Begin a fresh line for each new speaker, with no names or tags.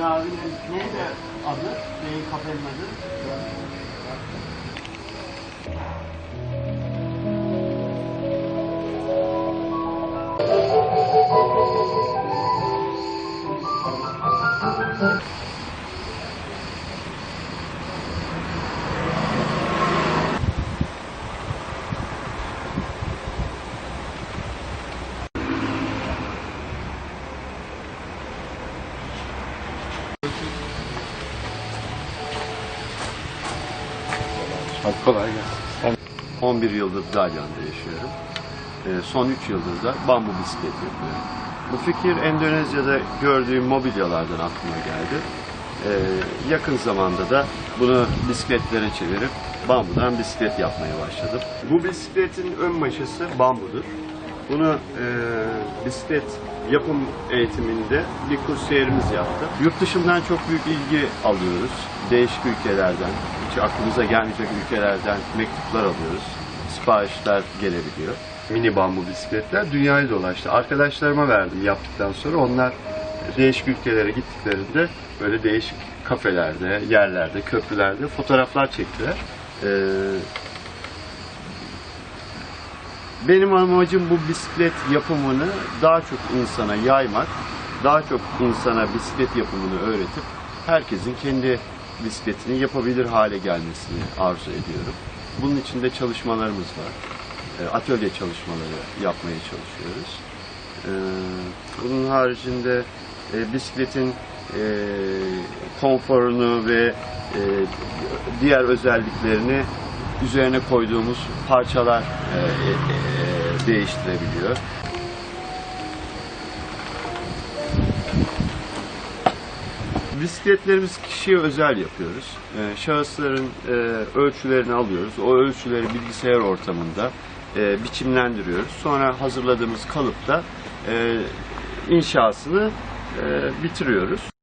Ömer abinin neydi adı? Neyin kafenin adı?
Hadi kolay gelsin. 11 yıldır Dalyan'da yaşıyorum. Ee, son 3 yıldır da bambu bisiklet yapıyorum. Bu fikir Endonezya'da gördüğüm mobilyalardan aklıma geldi. Ee, yakın zamanda da bunu bisikletlere çevirip bambudan bisiklet yapmaya başladım. Bu bisikletin ön maşası bambudur. Bunu e, bisiklet yapım eğitiminde bir kursiyerimiz yaptı. Yurt dışından çok büyük ilgi alıyoruz. Değişik ülkelerden, hiç aklımıza gelmeyecek ülkelerden mektuplar alıyoruz. Siparişler gelebiliyor. Mini bambu bisikletler dünyayı dolaştı. Arkadaşlarıma verdim yaptıktan sonra onlar değişik ülkelere gittiklerinde böyle değişik kafelerde, yerlerde, köprülerde fotoğraflar çektiler. Ee, benim amacım bu bisiklet yapımını daha çok insana yaymak, daha çok insana bisiklet yapımını öğretip herkesin kendi bisikletini yapabilir hale gelmesini arzu ediyorum. Bunun için de çalışmalarımız var. E, Atölye çalışmaları yapmaya çalışıyoruz. E, Bunun haricinde e, bisikletin e, konforunu ve e, diğer özelliklerini üzerine koyduğumuz parçalar e, e, e, değiştirebiliyor. Bisikletlerimiz kişiye özel yapıyoruz. E, şahısların e, ölçülerini alıyoruz. O ölçüleri bilgisayar ortamında e, biçimlendiriyoruz. Sonra hazırladığımız kalıpta e, inşasını e, bitiriyoruz.